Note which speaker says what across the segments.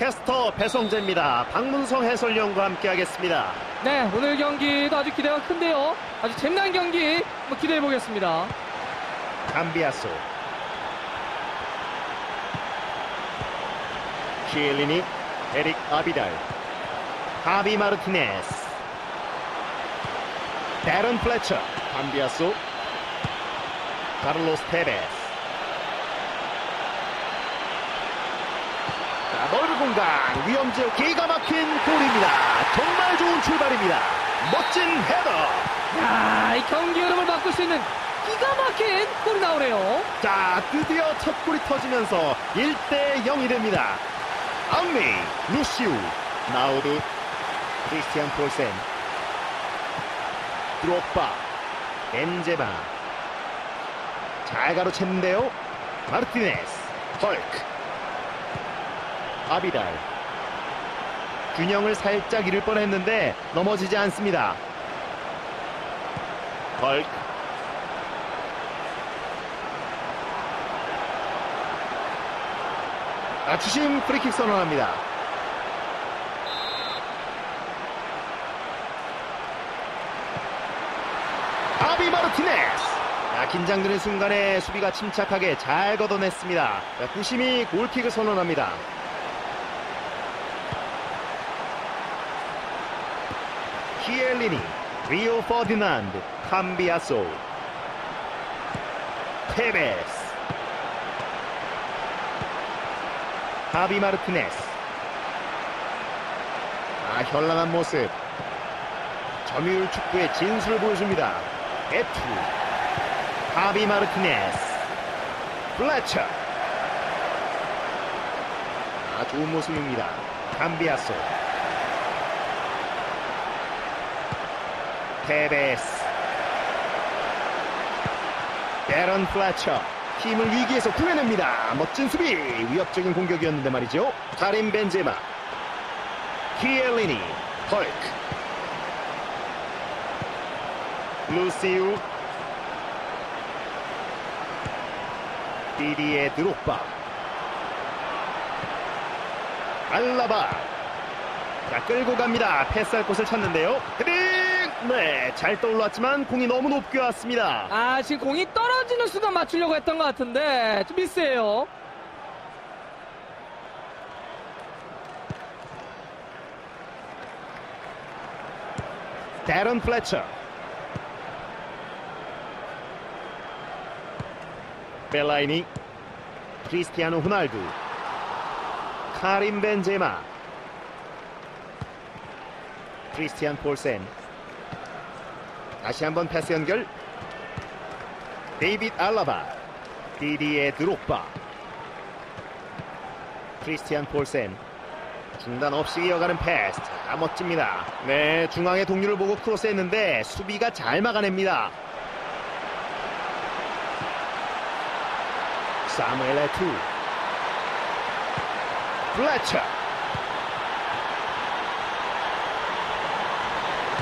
Speaker 1: 캐스터 배성재입니다. 박문성 해설위원과 함께하겠습니다.
Speaker 2: 네, 오늘 경기도 아주 기대가 큰데요. 아주 재미난 경기 기대해 보겠습니다.
Speaker 1: 감비아소 키엘리니 에릭 아비달 하비 마르티네스 데런 플래처 감비아소 카를로스 테베스 넓은 공간 위험지역 기가 막힌 골입니다 정말 좋은 출발입니다 멋진 헤더
Speaker 2: 야, 이 경기 흐름을 바꿀 수 있는 기가 막힌 골이 나오네요.
Speaker 1: 자, 드디어 첫 골이 터지면서 1대 0이 됩니다. 앙리, 루시우, 나우드, 크리스티안 폴센, 드록바, 벤제마. 잘 가로챘는데요. 마르티네스, 헐크, 아비달. 균형을 살짝 잃을 뻔했는데 넘어지지 않습니다. 헐크. 아, 주심 프리킥 선언합니다. 아비 마르티네스. 자, 긴장되는 순간에 수비가 침착하게 잘 걷어냈습니다. 자, 부심이 골킥을 선언합니다. 키엘리니, 리오 퍼디난드, 캄비아소, 테베스. 하비 마르티네스 아 현란한 모습. 점유율 축구의 진수를 보여줍니다. 에투 하비 마르티네스 플래처 아 좋은 모습입니다. 감비아소 테베스 데런 플래처 팀을 위기에서 구해냅니다. 멋진 수비, 위협적인 공격이었는데 말이죠. 카림 벤제마, 키엘리니, 헐크, 루시우, 디디에 드록바, 알라바, 자 끌고 갑니다. 패스할 곳을 찾는데요. 네, 잘 떠올랐지만 공이 너무 높게 왔습니다.
Speaker 2: 아, 지금 공이 떨어지는 순간 맞추려고 했던 것 같은데 좀 미스예요.
Speaker 1: 데런 플래처 벨라이니 크리스티아노 호날두 카림 벤제마 크리스티안 폴센 다시 한번 패스 연결. 데이빗 알라바 디디에 드록바. 크리스티안 폴센 중단 없이 이어가는 패스. 자, 멋집니다. 네 중앙의 동료를 보고 크로스했는데 수비가 잘 막아냅니다. 사무엘 에투. 플래처.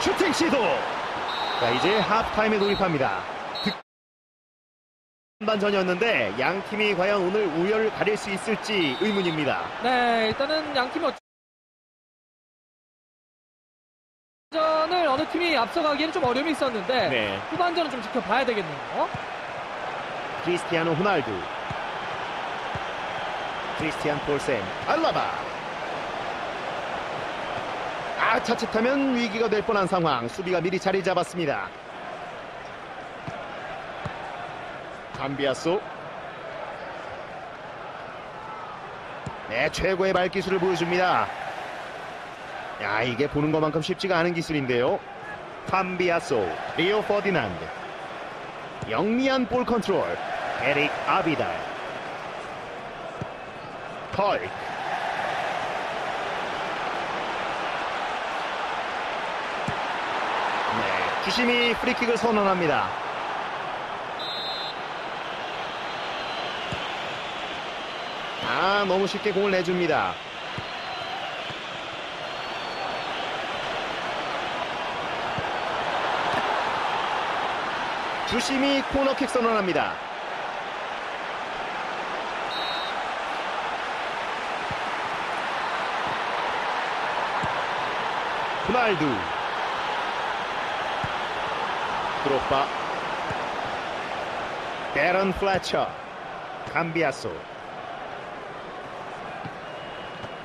Speaker 1: 슈팅 시도 자 이제 하프타임에 돌입합니다. 반전이었는데 양 팀이 과연 오늘 우열을 가릴 수 있을지 의문입니다.
Speaker 2: 네, 일단은 양 팀이 전을 어느 팀이 앞서가기에는 좀 어려움이 있었는데
Speaker 1: 네.
Speaker 2: 후반전은 좀 지켜봐야 되겠네요.
Speaker 1: 크리스티아노 호날두. 크리스티안 폴센 알라바 아 자칫하면 위기가 될 뻔한 상황. 수비가 미리 자리 잡았습니다. 감비아소. 네 최고의 발기술을 보여줍니다. 야 이게 보는 것만큼 쉽지가 않은 기술인데요. 감비아소 리오 퍼디난드. 영리한 볼 컨트롤 에릭 아비달. 헐 네, 주심이 프리킥을 선언합니다. 아, 너무 쉽게 공을 내줍니다. 주심이 코너킥 선언합니다. 호날두 드롭바. 데런 플래처 감비아소.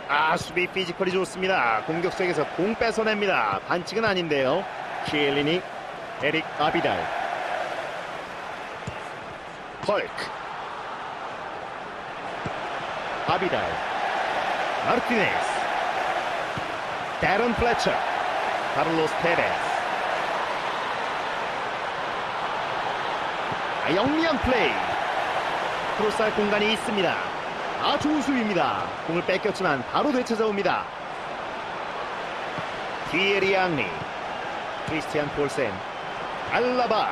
Speaker 1: 아 수비 피지컬이 좋습니다. 공격적에서 공 뺏어냅니다. 반칙은 아닌데요. 키엘리니 에릭 아비달 헐크. 아비달 마르티네스. 데런 플래처 카를로스 테레스 아, 영리한 플레이. 크로스할 공간이 있습니다. 아 좋은 수비입니다. 공을 뺏겼지만 바로 되찾아옵니다. 디에리 앙리 크리스티안 폴센 알라바.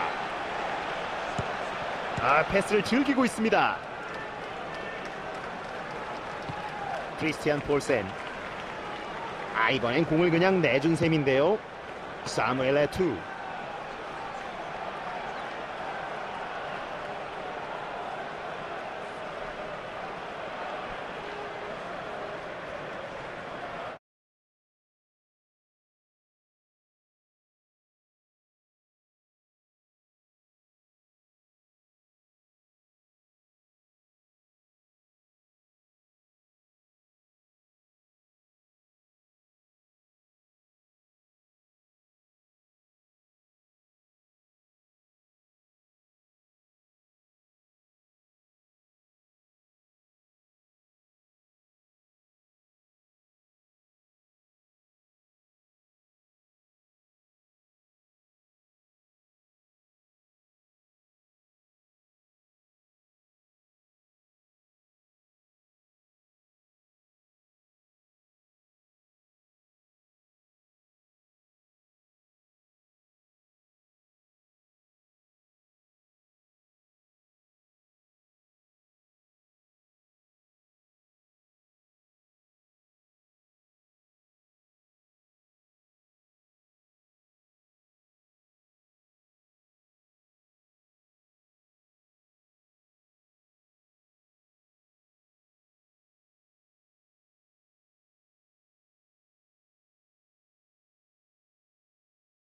Speaker 1: 아 패스를 즐기고 있습니다. 크리스티안 폴센. 아 이번엔 공을 그냥 내준 셈인데요. 사무엘 에투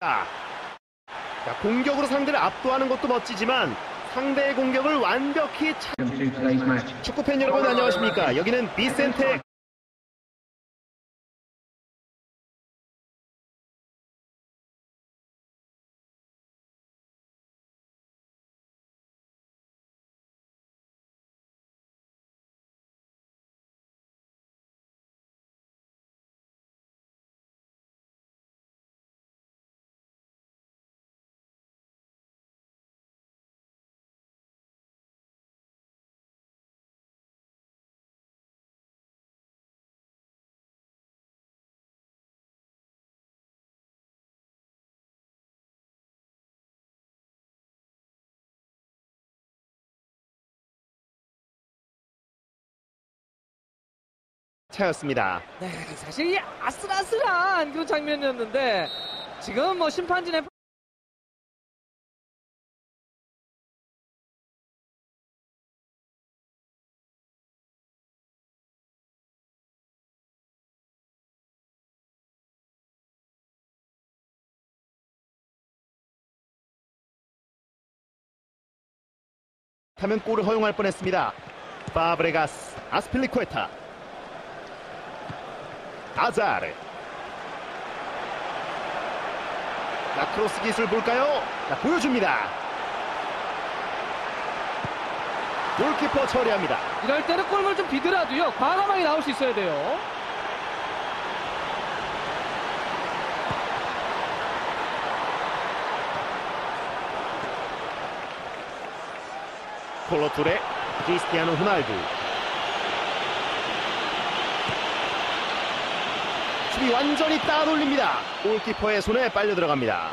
Speaker 1: 자, 자, 공격으로 상대를 압도하는 것도 멋지지만 상대의 공격을 완벽히 차... 축구팬 여러분 안녕하십니까? 여기는 비센테 차였습니다.
Speaker 2: 네, 사실 이 아슬아슬한 그런 장면이었는데 지금 뭐 심판진의
Speaker 1: 하면 골을 허용할 뻔했습니다. 파브레가스, 아스필리쿠에타, 아자르. 자, 크로스 기술 볼까요? 자, 보여줍니다. 골키퍼 처리합니다.
Speaker 2: 이럴 때는 골을 좀 비더라도요 과감하게 나올 수 있어야 돼요.
Speaker 1: 콜로투레, 크리스티아노 호날두. 수비 완전히 따돌립니다. 골키퍼의 손에 빨려 들어갑니다.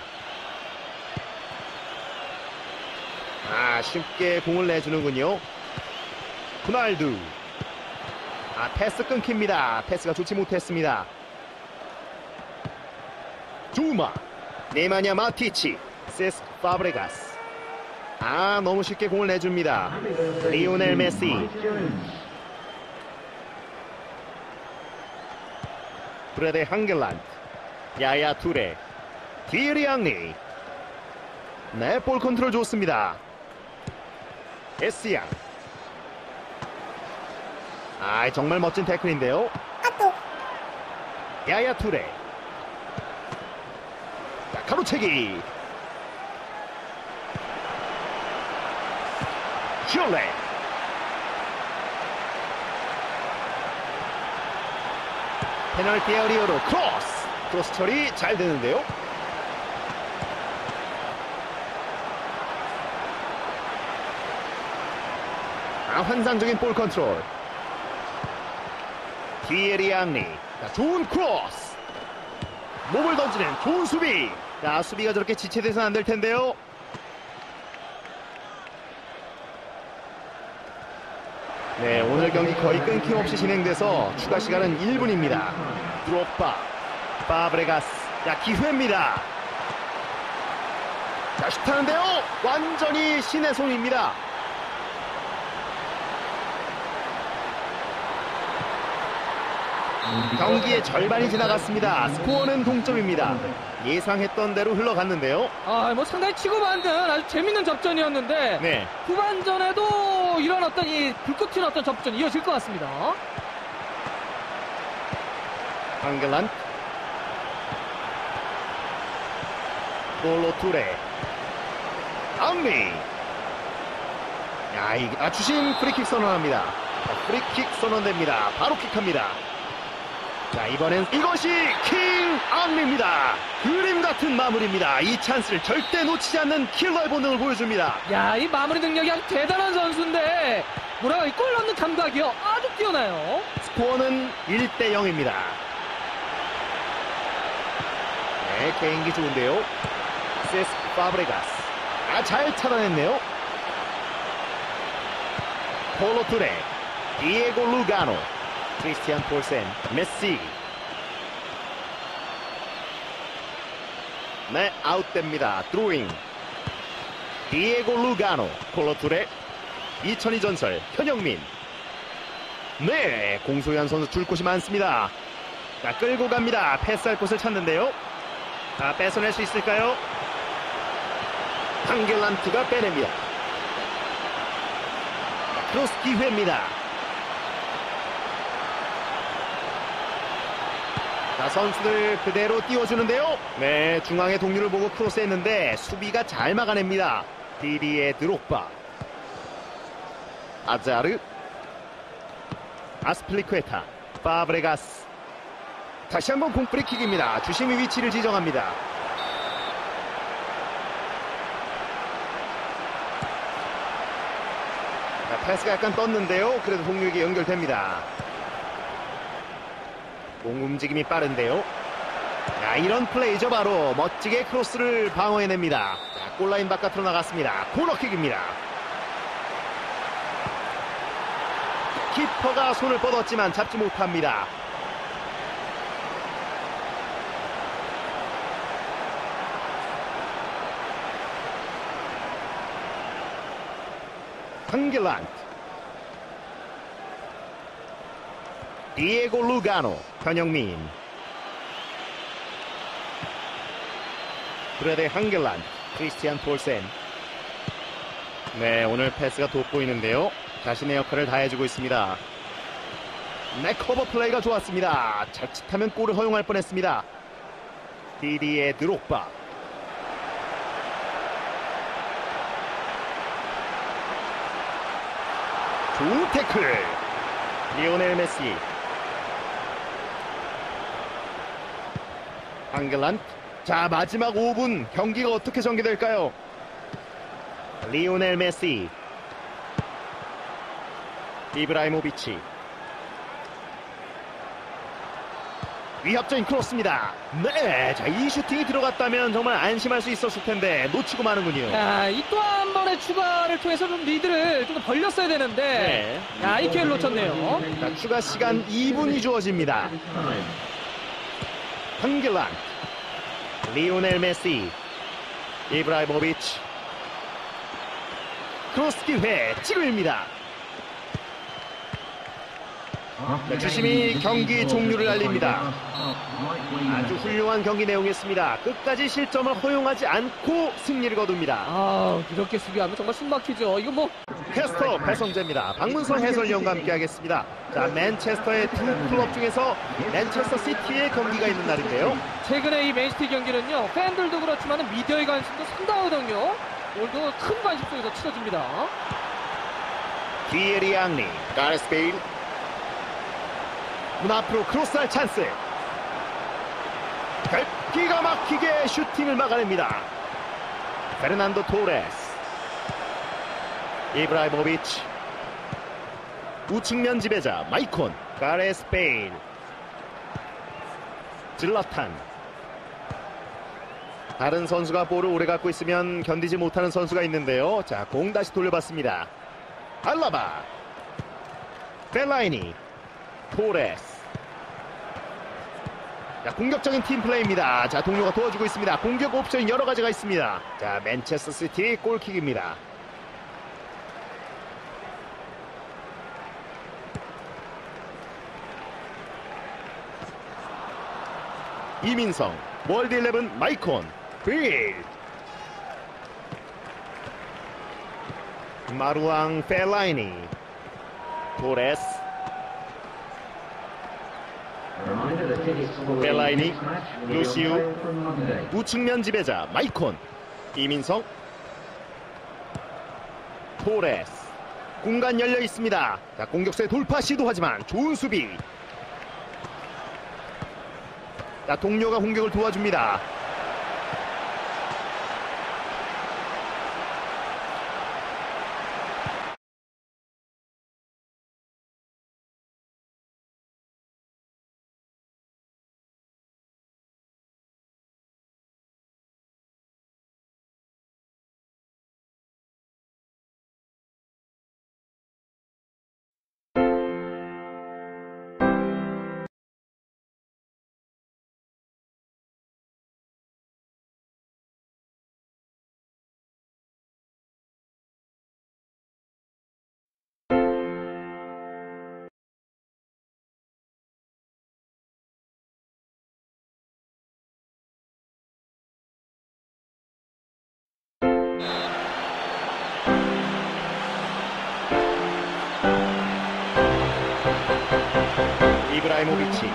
Speaker 1: 아, 쉽게 공을 내주는군요. 호날두. 아, 패스 끊깁니다. 패스가 좋지 못했습니다. 주마, 네마냐 마티치, 세스 파브레가스. 아, 너무 쉽게 공을 내줍니다. 리오넬 메시. 브레데 한겔란드. 야야 투레 디에리 앙리. 네 볼 컨트롤 좋습니다. 에스양. 아 정말 멋진 태클인데요. 야야 투레. 자, 가로채기. 슈레 페널티 에어리어로 크로스. 크로스 처리 잘 되는데요. 아, 환상적인 볼 컨트롤. 디에리 앙리. 자, 좋은 크로스. 몸을 던지는 좋은 수비. 자 수비가 저렇게 지체돼서는 안 될 텐데요 네 오늘 경기 거의 끊김없이 진행돼서 추가 시간은 1분입니다 드롭바 파브레가스 자 기회입니다 자 슛하는데요 완전히 신의 손입니다 경기의 절반이 지나갔습니다. 스코어는 동점입니다. 예상했던 대로 흘러갔는데요.
Speaker 2: 아, 뭐 상당히 치고 만든 아주 재밌는 접전이었는데
Speaker 1: 네.
Speaker 2: 후반전에도 이런 어떤 이 불꽃 튀는 어떤 접전이 이어질 것 같습니다.
Speaker 1: 앙겔란 볼로 투레 앙리 야, 이, 아, 주심 프리킥 선언합니다. 자, 프리킥 선언됩니다. 바로 킥합니다. 자, 이번엔 이것이 킹 앙리입니다. 그림 같은 마무리입니다. 이 찬스를 절대 놓치지 않는 킬러의 본능을 보여줍니다.
Speaker 2: 야, 이 마무리 능력이 아주 대단한 선수인데 뭐라고 이골 넣는 감각이요. 아주 뛰어나요.
Speaker 1: 스코어는 1대 0입니다. 네, 개인기 좋은데요. 세스 파브레가스. 아, 잘 차단했네요. 폴로 투레, 디에고 루가노, 크리스티안 폴센, 메시. 네, 아웃됩니다. 드로잉. 디에고 루가노, 폴로 투레, 2002 전설, 현영민. 네, 공소현 선수 줄 곳이 많습니다. 자, 끌고 갑니다. 패스할 곳을 찾는데요. 자, 뺏어낼 수 있을까요? 한겔란트가 빼냅니다. 자, 크로스 기회입니다. 자, 선수들 그대로 띄워주는데요. 네, 중앙의 동료를 보고 크로스했는데 수비가 잘 막아냅니다. 디디의 드록바. 아자르. 아스플리쿠에타. 파브레가스. 다시 한번 공 프리킥입니다. 주심이 위치를 지정합니다. 자, 패스가 약간 떴는데요. 그래도 동료에게 연결됩니다. 공 움직임이 빠른데요. 자, 이런 플레이죠 바로 멋지게 크로스를 방어해냅니다. 자, 골라인 바깥으로 나갔습니다. 코너킥입니다. 키퍼가 손을 뻗었지만 잡지 못합니다. 한겔란트 디에고 루가노 현영민. 브레데 한겔란트 크리스티안 폴센. 네 오늘 패스가 돋보이는데요. 자신의 역할을 다해주고 있습니다. 네 커버 플레이가 좋았습니다. 자칫하면 골을 허용할 뻔했습니다. 디디의 드록바. 좋은 태클. 리오넬 메시 앙겔란트 자 마지막 5분. 경기가 어떻게 전개될까요? 리오넬 메시. 이브라이모비치. 위협적인 크로스입니다. 네 자 이 슈팅이 들어갔다면 정말 안심할 수 있었을 텐데 놓치고 마는군요.
Speaker 2: 야, 이 또 한 번의 추가를 통해서 좀 리드를 좀더 벌렸어야 되는데.
Speaker 1: 네.
Speaker 2: 야, 이 기회를 놓쳤네요.
Speaker 1: 자, 추가 시간 2분이 주어집니다. 한길란, 리오넬 메시, 이브라이모비치, 크로스 기회, 찌르입니다. 네, 주심이 경기 종료를 알립니다. 아주 훌륭한 경기 내용이었습니다. 끝까지 실점을 허용하지 않고 승리를 거둡니다.
Speaker 2: 아 이렇게 수비하면 정말 숨막히죠. 이거 뭐
Speaker 1: 캐스터 배성재입니다. 박문성 해설위원과 함께하겠습니다. 자, 맨체스터의 두 클럽 중에서 맨체스터 시티의 경기가 있는 날인데요.
Speaker 2: 최근에 이 맨시티 경기는요 팬들도 그렇지만 미디어의 관심도 상당하거든요. 오늘도 큰 관심 속에서 치러집니다.
Speaker 1: 디에리 앙리, 가레스 베일. 문 앞으로 크로스할 찬스. 기가 막히게 슈팅을 막아냅니다. 페르난도 토레스. 이브라이모비치. 우측면 지배자 마이콘. 가레스 베일. 질라탄. 다른 선수가 볼을 오래 갖고 있으면 견디지 못하는 선수가 있는데요. 자, 공 다시 돌려봤습니다. 알라바 벨라이니 토레스 자 공격적인 팀 플레이입니다 자 동료가 도와주고 있습니다 공격 옵션 여러 가지가 있습니다 자 맨체스터 시티 골킥입니다 이민성 월드 11 마이콘 빌. 마루앙 펠라이니 토레스. 벨라이니, 루시우, 우측면 지배자 마이콘 이민성. 토레스. 공간 열려 있습니다. 자 공격수의 돌파 시도하지만 좋은 수비 자 동료가 공격을 도와줍니다 이브라이모비치.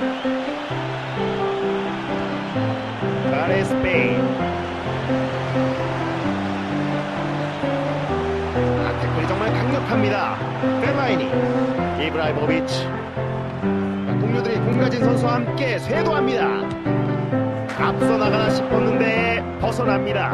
Speaker 1: 가레스 베인. 아, 태클이 정말 강력합니다. 벨라이니 이브라이모비치. 자, 동료들이 공 가진 선수와 함께 쇄도합니다. 앞서 나가나 싶었는데 벗어납니다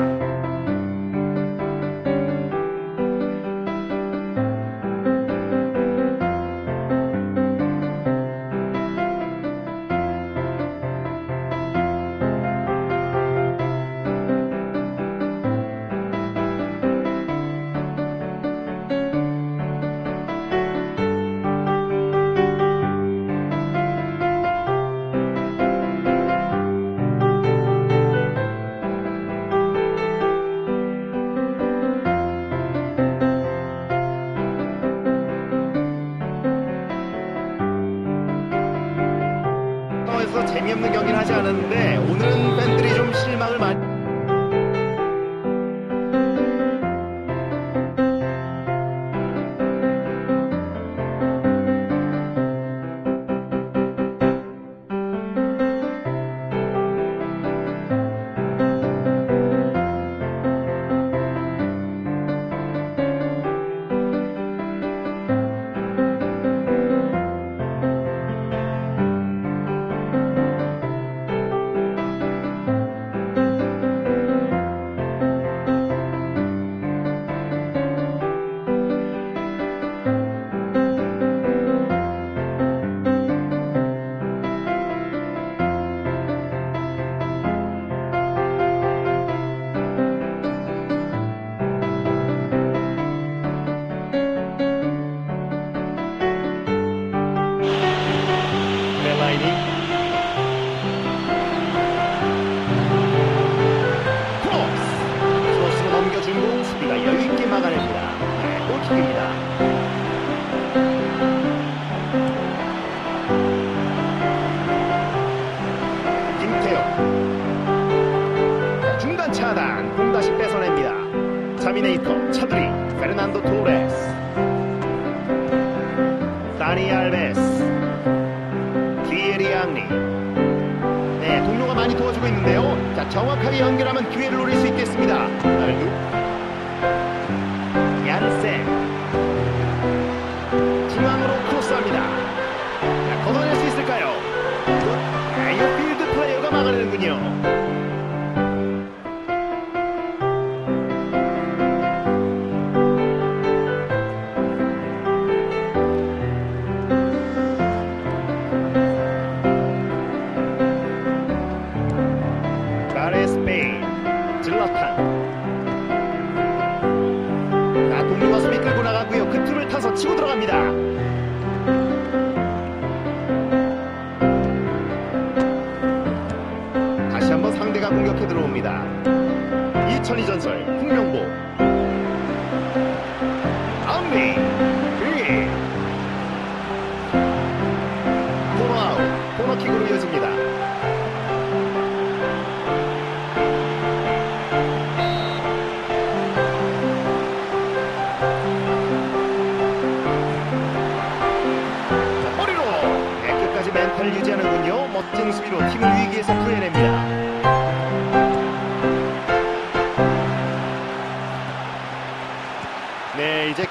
Speaker 1: 다니 알베스 디에리 앙리. 네 동료가 많이 도와주고 있는데요. 자 정확하게 연결하면 기회를 노릴 수 있겠습니다 상대가 공격해 들어옵니다 2002 전설 홍명보 암리 위 코너 아웃 코너킥으로 이어집니다 멘탈 유지하는군요. 멋진 수비로 팀을 위기에서 구해냅니다.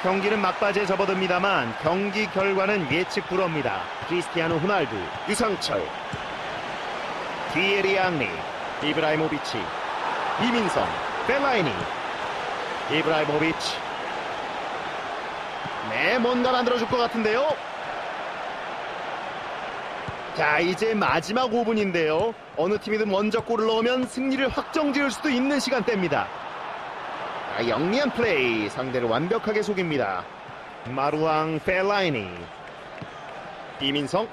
Speaker 1: 경기는 막바지에 접어듭니다만 경기 결과는 예측 불허입니다. 크리스티아노 호날두, 유상철, 디에리 앙리, 이브라이모비치, 이민성, 벨라이니, 이브라이모비치. 네, 뭔가 만들어줄 것 같은데요. 자, 이제 마지막 5분인데요. 어느 팀이든 먼저 골을 넣으면 승리를 확정 지을 수도 있는 시간대입니다. 자, 영리한 플레이, 상대를 완벽하게 속입니다. 마루앙 펠라이니, 이민성,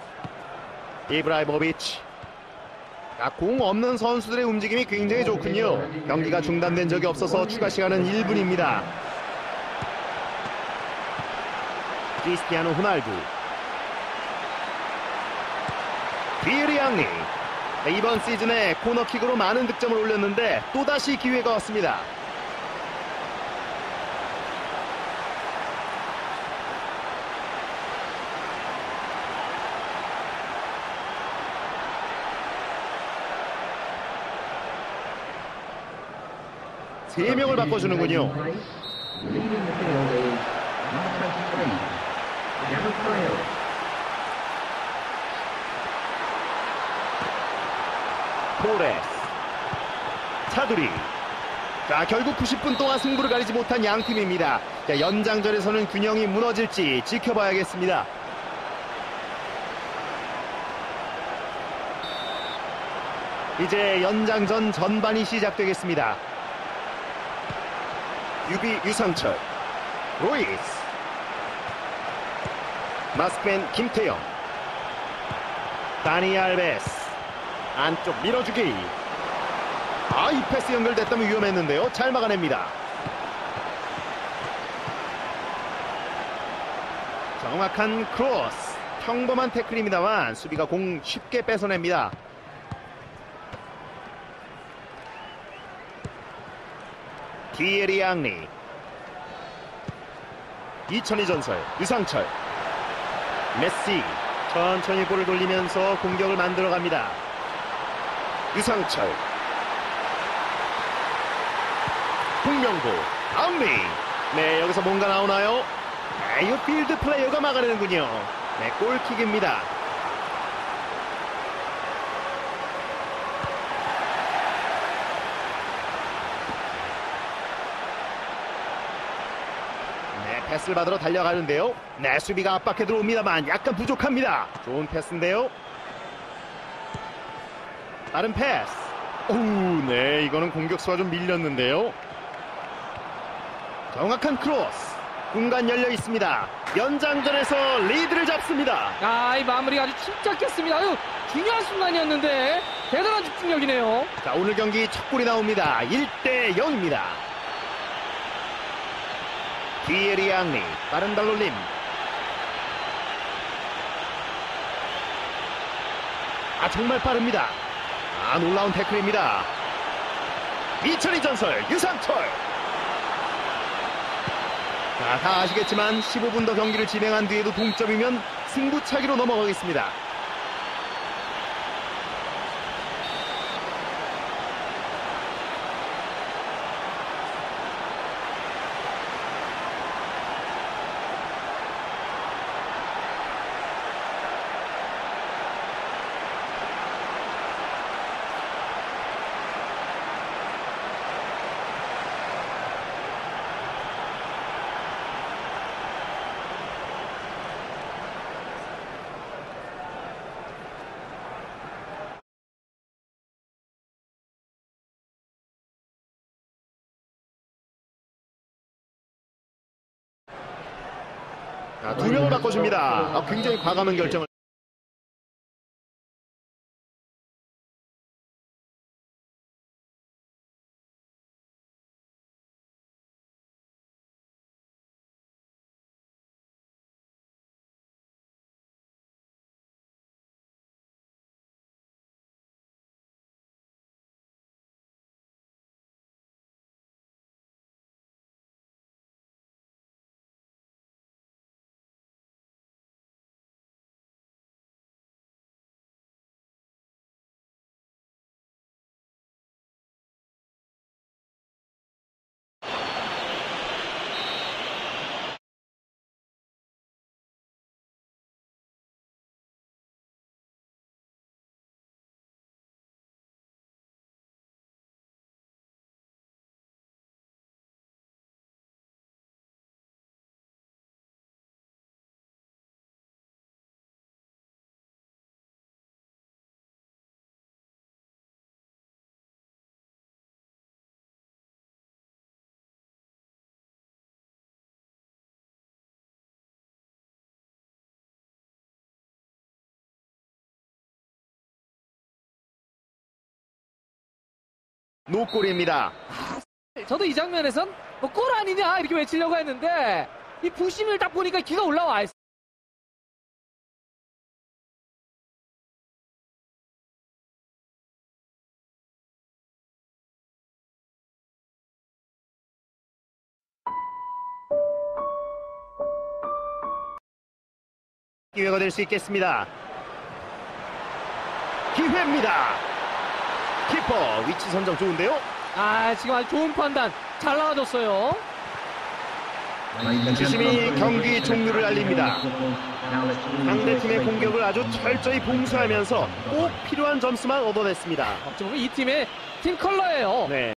Speaker 1: 이브라이모비치. 자, 공 없는 선수들의 움직임이 굉장히 좋군요. 경기가 중단된 적이 없어서 추가 시간은 1분입니다. 크리스티아노 호날두 비에리 앙리 네, 이번 시즌에 코너킥으로 많은 득점을 올렸는데 또다시 기회가 왔습니다. 세 명을 바꿔주는군요.
Speaker 3: Leading the field is number 23, Gavin Frail.
Speaker 1: 토레스 차두리 자 결국 90분 동안 승부를 가리지 못한 양 팀입니다 자, 연장전에서는 균형이 무너질지 지켜봐야겠습니다 이제 연장전 전반이 시작되겠습니다 유비 유상철 로이스 마스펜 김태영 다니 알베스 안쪽 밀어주기. 아, 이 패스 연결됐다면 위험했는데요. 잘 막아냅니다. 정확한 크로스. 평범한 태클입니다만 수비가 공 쉽게 뺏어냅니다. 디에리 앙리. 2002 전설 유상철. 메시. 천천히 볼을 돌리면서 공격을 만들어갑니다. 유상철 홍명보 암리 네 여기서 뭔가 나오나요? 네, 이 필드 플레이어가 막아내는군요 네 골킥입니다 네 패스를 받으러 달려가는데요 네 수비가 압박해 들어옵니다만 약간 부족합니다 좋은 패스인데요 빠른 패스. 오, 네, 이거는 공격수가 좀 밀렸는데요. 정확한 크로스. 공간 열려 있습니다. 연장전에서 리드를 잡습니다.
Speaker 2: 아, 이 마무리가 아주 침착했습니다. 아유, 중요한 순간이었는데 대단한 집중력이네요.
Speaker 1: 자, 오늘 경기 첫 골이 나옵니다. 1대 0입니다. 디에리 앙리, 빠른 발놀림. 아, 정말 빠릅니다. 아, 놀라운 태클입니다. 2002 전설 유상철. 자, 다 아시겠지만 15분 더 경기를 진행한 뒤에도 동점이면 승부차기로 넘어가겠습니다. 두 명을 바꿔줍니다. 아, 굉장히 과감한 결정을. 노골입니다.
Speaker 2: 저도 이 장면에선 뭐 골 아니냐 이렇게 외치려고 했는데 이 부심을 딱 보니까 기가 올라와 있어요.
Speaker 1: 기회가 될 수 있겠습니다. 기회입니다. 키퍼 위치 선정 좋은데요?
Speaker 2: 아 지금 아주 좋은 판단 잘 나와줬어요.
Speaker 1: 주심이 경기 종료를 알립니다. 상대팀의 공격을 아주 철저히 봉쇄하면서 꼭 필요한 점수만 얻어냈습니다.
Speaker 2: 어찌 보면 이 팀의 팀 컬러예요.
Speaker 1: 네.